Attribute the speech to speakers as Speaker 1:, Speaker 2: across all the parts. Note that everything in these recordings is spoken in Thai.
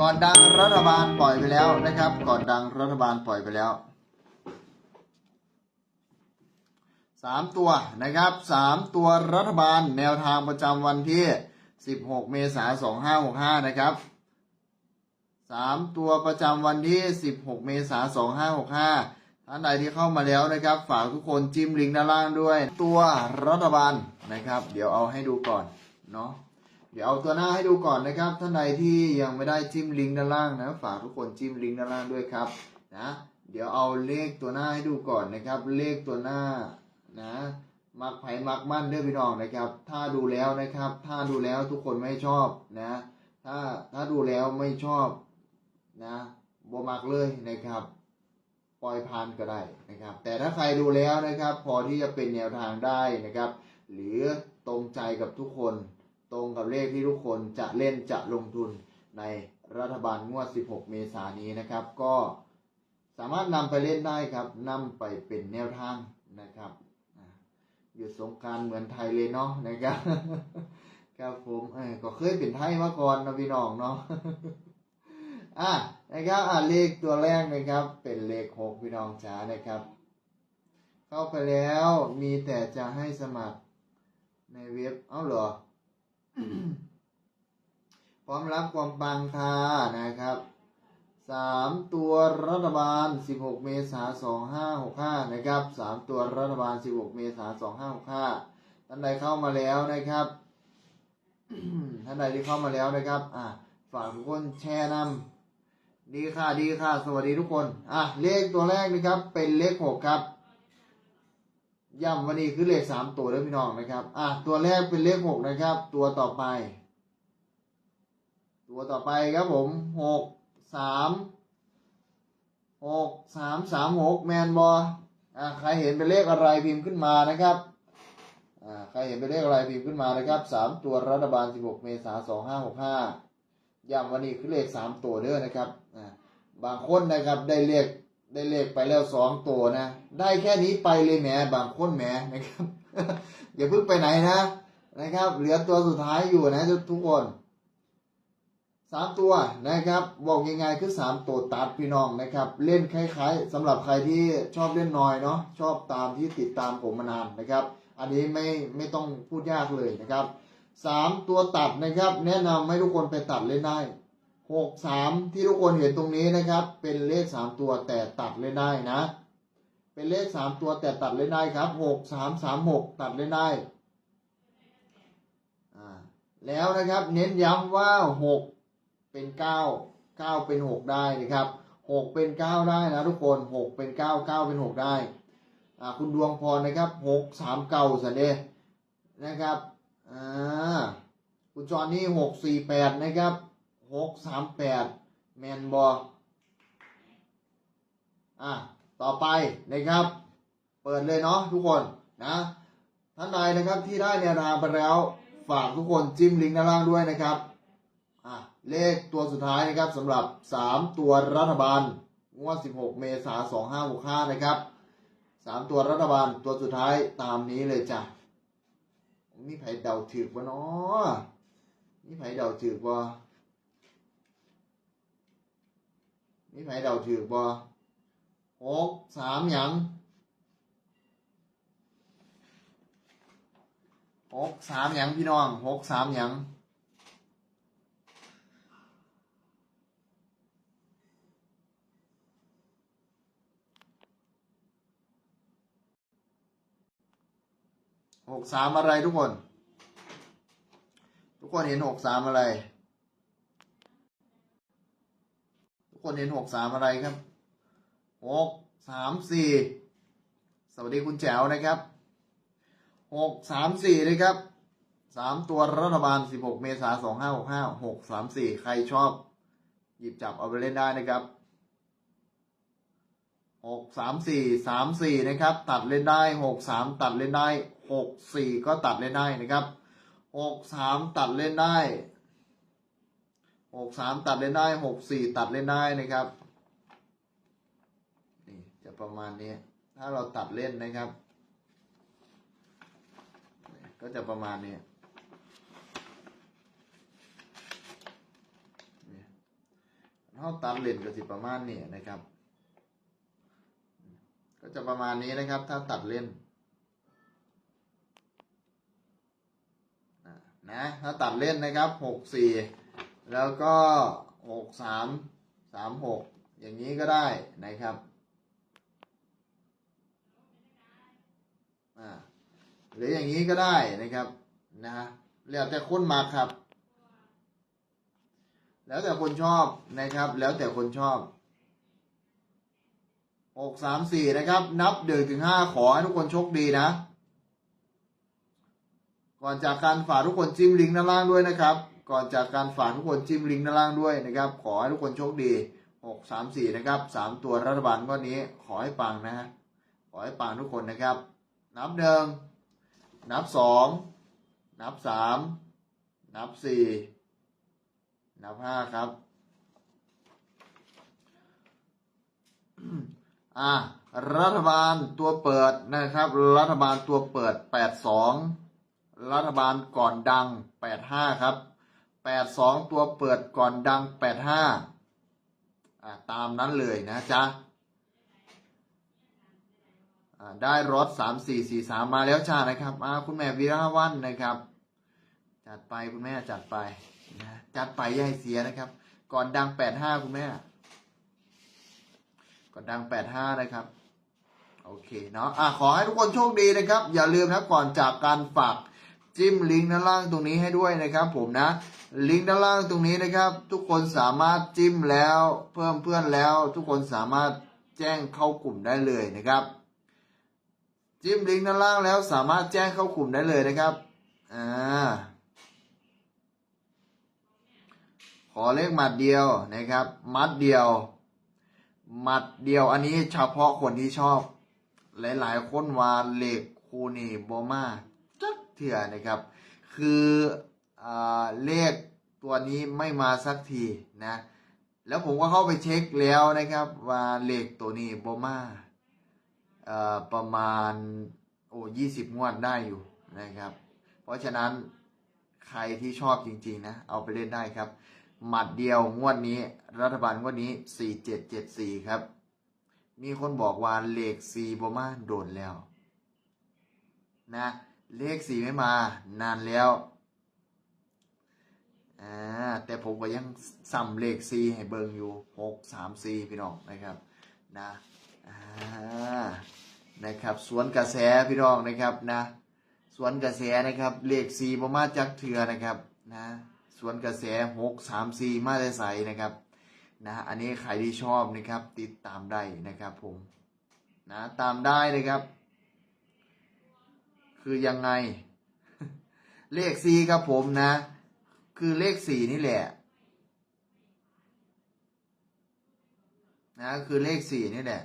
Speaker 1: ก่อนดังรัฐบาลปล่อยไปแล้วนะครับ ก่อนดังรัฐบาลปล่อยไปแล้วสามตัวนะครับสามตัวรัฐบาลแนวทางประจำวันที่16เมษายน2565นะครับสามตัวประจำวันที่16เมษายน2565ท่านใดที่เข้ามาแล้วนะครับ ฝากทุกคนจิ้มลิงก์ด้านล่างด้วย ตัวรัฐบาลนะครับ เดี๋ยวเอาให้ดูก่อนเนาะ เดี๋ยวเอาตัวหน้าให้ดูก่อนนะครับ ท่านใดที่ยังไม่ได้จิ้มลิงก์ด้านล่างนะ ฝากทุกคนจิ้มลิงก์ด้านล่างด้วยครับนะ เดี๋ยวเอาเลขตัวหน้าให้ดูก่อนนะครับ เลขตัวหน้านะมักไผ่มักมั่นเด้อพี่น้องนะครับ ถ้าดูแล้วนะครับ ถ้าดูแล้วทุกคนไม่ชอบนะ ถ้าถ้าดูแล้วไม่ชอบนะบ่มักเลยนะครับ ปล่อยผ่านก็ได้นะครับ แต่ถ้าใครดูแล้วนะครับ พอที่จะเป็นแนวทางได้นะครับ หรือตรงใจกับทุกคน ตรงกับเลขที่ทุกคนจะเล่นจะลงทุนในรัฐบาลงวด 16 เมษายนนี้นะครับ ก็สามารถนำไปเล่นได้ครับนำไปเป็นแนวทางนะครับอยู่สงกรารเหมือนไทยเลยเนาะนะครับครับผมเออก็เคยเป็นไทยมาก่อนนะพี่น้องเนาะอะนะครับอะเลขตัวแรกนะครับ เป็นเลขหกพี่น้องจ๋านะครับ เข้าไปแล้วมีแต่จะให้สมัครในเว็บเอ้าเหรอ พร้อมรับความปังค่ะนะครับสามตัวรัฐบาล 16 เมษายน 2565 นะครับสามตัวรัฐบาล 16 เมษายน 2565 ท่านใดเข้ามาแล้วนะครับ ท่านใดที่เข้ามาแล้วนะครับ อะฝากทุกคนแชร์นำดีค่ะ ดีค่ะ สวัสดีทุกคน อะ เลขตัวแรกนะครับ เป็นเลขหกครับ ย้ำวันนี้คือเลขสามตัวแล้วพี่น้องนะครับ อะตัวแรกเป็นเลขหกนะครับ ตัวต่อไป ตัวต่อไปครับผมหกสามหกสามสามหกแมนบออะใครเห็นเป็นเลขอะไรพิมพ์ขึ้นมานะครับอ่าใครเห็นเป็นเลขอะไรพิมพ์ขึ้นมานะครับสามตัวรัฐบาลสิบหกเมษาสองห้าหกห้าย้ำวันนี้คือเลขสามตัวเด้อนะครับอ่าบางคนนะครับได้เลข ได้เลขไปแล้วสองตัวนะ ได้แค่นี้ไปเลยแหมบางคนแหมนะครับ อย่าเพิ่งไปไหนนะนะครับ เหลือตัวสุดท้ายอยู่นะทุกคนสามตัวนะครับบอกยังไงคือสามตัวตัดพี่น้องนะครับ เล่นคล้ายๆสำหรับใครที่ชอบเล่นน้อยเนาะชอบตามที่ติดตามผมมานานนะครับ อันนี้ไม่ไม่ต้องพูดยากเลยนะครับสามตัวตัดนะครับ แนะนำให้ทุกคนไปตัดเล่นได้ หกสามที่ทุกคนเห็นตรงนี้นะครับ เป็นเลขสามตัวแต่ตัดเล่นได้นะ เป็นเลขสามตัวแต่ตัดเล่นได้ครับหกสามสามหกตัดเล่นได้แล้วนะครับเน้นย้ำว่าหกเป็นเก้าเก้าเป็นหกได้นะครับหกเป็นเก้าได้นะทุกคนหกเป็นเก้าเก้าเป็นหกได้คุณดวงพรนะครับหกสามเก้าสันเดนะครับอ่าคุณจอนนี่หกสี่แปดนะครับ หกสามแปดแมนบออะต่อไปนะครับ เปิดเลยเนาะทุกคนนะท่านใดนะครับที่ได้แนวทางไปแล้ว ฝากทุกคนจิ้มลิงก์ด้านล่างด้วยนะครับอะเลขตัวสุดท้ายนะครับสำหรับ 3 ตัวรัฐบาลงวด 16 เมษายน 2565 นะครับ 3 ตัวรัฐบาลตัวสุดท้ายตามนี้เลยจ้ะมีไผเดาถือวะเนาะมีไผเดาถือวะ มีไผเดาถือบ่หกสามหยังหกสามหยังพี่น้องหกสามหยังหกสามอะไรทุกคน ทุกคนเห็นหกสามอะไร ทุก คนเห็นหกสามอะไรครับหกสามสี่สวัสดีคุณแจ๋วนะครับหกสามสี่นะครับสามตัวรัฐบาลสิบหกเมษาสองห้าหกห้าหกสามสี่ใครชอบ หยิบจับเอาไปเล่นได้นะครับหกสามสี่สามสี่นะครับ ตัดเล่นได้หกสามตัดเล่นได้หกสี่ก็ตัดเล่นได้นะครับหกสามตัดเล่นได้ หกสามตัดเล่นได้หกสี่ตัดเล่นได้นะครับนี่จะประมาณนี้ ถ้าเราตัดเล่นนะครับ ก็จะประมาณนี้เท่าตัดเลนก็สิประมาณนี้นะครับ ก็จะประมาณนี้นะครับ ถ้าตัดเล่นนะ ถ้าตัดเล่นนะครับหกสี่ แล้วก็หกสามสามหกอย่างนี้ก็ได้นะครับอ่าหรืออย่างนี้ก็ได้นะครับนะฮะแล้วแต่คนมาครับ แล้วแต่คนชอบนะครับ แล้วแต่คนชอบหกสามสี่นะครับ นับเดือถึงห้าขอให้ทุกคนโชคดีนะ ก่อนจากการฝากทุกคนจิ้มลิงก์ด้านล่างด้วยนะครับ ก่อนจากการฝากทุกคนจิ้มลิงก์ด้านล่างด้วยนะครับ ขอให้ทุกคนโชคดีหกสามสี่นะครับสามตัวรัฐบาลก้อนนี้ขอให้ปังนะฮะ ขอให้ปังทุกคนนะครับ นับหนึ่งนับสองนับสามนับสี่นับห้าครับ อ่า รัฐบาลตัวเปิดนะครับ รัฐบาลตัวเปิด 82 รัฐบาลก่อนดัง 85 ครับ 82 ตัวเปิดก่อนดัง 85อ่าตามนั้นเลยนะจ๊ะอ่าได้รถ3443 มาแล้วจ้านะครับอาคุณแม่วีระวันนะครับ จัดไปคุณแม่จัดไปนะจัดไปอย่าให้เสียนะครับ ก่อนดัง 85 คุณแม่กดดัง 85 นะครับ โอเคเนาะอะขอให้ทุกคนโชคดีนะครับ อย่าลืมนะก่อนจากการฝาก จิ้มลิงก์ด้านล่างตรงนี้ให้ด้วยนะครับผมนะ ลิงก์ด้านล่างตรงนี้นะครับ ทุกคนสามารถจิ้มแล้ว เพิ่มเพื่อนแล้ว ทุกคนสามารถแจ้งเข้ากลุ่มได้เลยนะครับ จิ้มลิงก์ด้านล่างแล้วสามารถแจ้งเข้ากลุ่มได้เลยนะครับอ่าขอเลขหมัดเดียวนะครับมัดเดียวหมัดเดียวอันนี้เฉพาะคนที่ชอบ หลายๆ คนว่าเลขคูนีบอมา เถื่อนะครับ คืออเลขตัวนี้ไม่มาสักทีนะแล้วผมก็เข้าไปเช็คแล้วนะครับว่าเลขตัวนี้บอมาเอ่อประมาณโอ้ยี่สิบงวดได้อยู่นะครับ เพราะฉะนั้นใครที่ชอบจริง ๆ นะ เอาไปเล่นได้ครับ หมัดเดียวงวดนี้ รัฐบาลงวดนี้4774ครับ มีคนบอกว่าเลข4บ่มาโดนแล้ว นะ เลข4ไม่มา นานแล้วอ่าแต่ผมก็ยังซ้ำเลข4ให้เบิงอยู่634พี่น้องนะครับนะอ่านะครับ สวนกระแสพี่น้องนะครับนะสวนกระแสนะครับเลข4บ่มาจักเถือนะครับนะสวนกระแสหกสามสี่มาได้ใสนะครับนะอันนี้ใครที่ชอบนะครับติดตามได้นะครับผมนะตามได้นะครับ คือยังไง เลขสี่ครับผมนะ คือเลขสี่นี่แหละนะคือเลขสี่นี่แหละ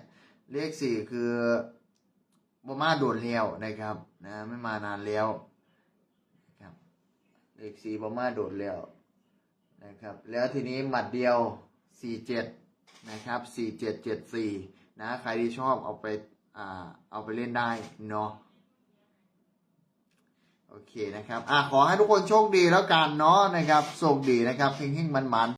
Speaker 1: เลขสี่คือบมาโดนแล้วนะครับ นะไม่มานานแล้วครับเลขสี่บมาโดดแล้วนะครับ แล้วทีนี้หมัดเดียวสี่เจ็ดนะครับสี่เจ็ดเจ็ดสี่นะ ใครที่ชอบเอาไปอ่าเอาไปเล่นได้เนาะ โอเคนะครับอะขอให้ทุกคนโชคดีแล้วกันเนาะนะครับโชคดีนะครับเฮงๆมันๆ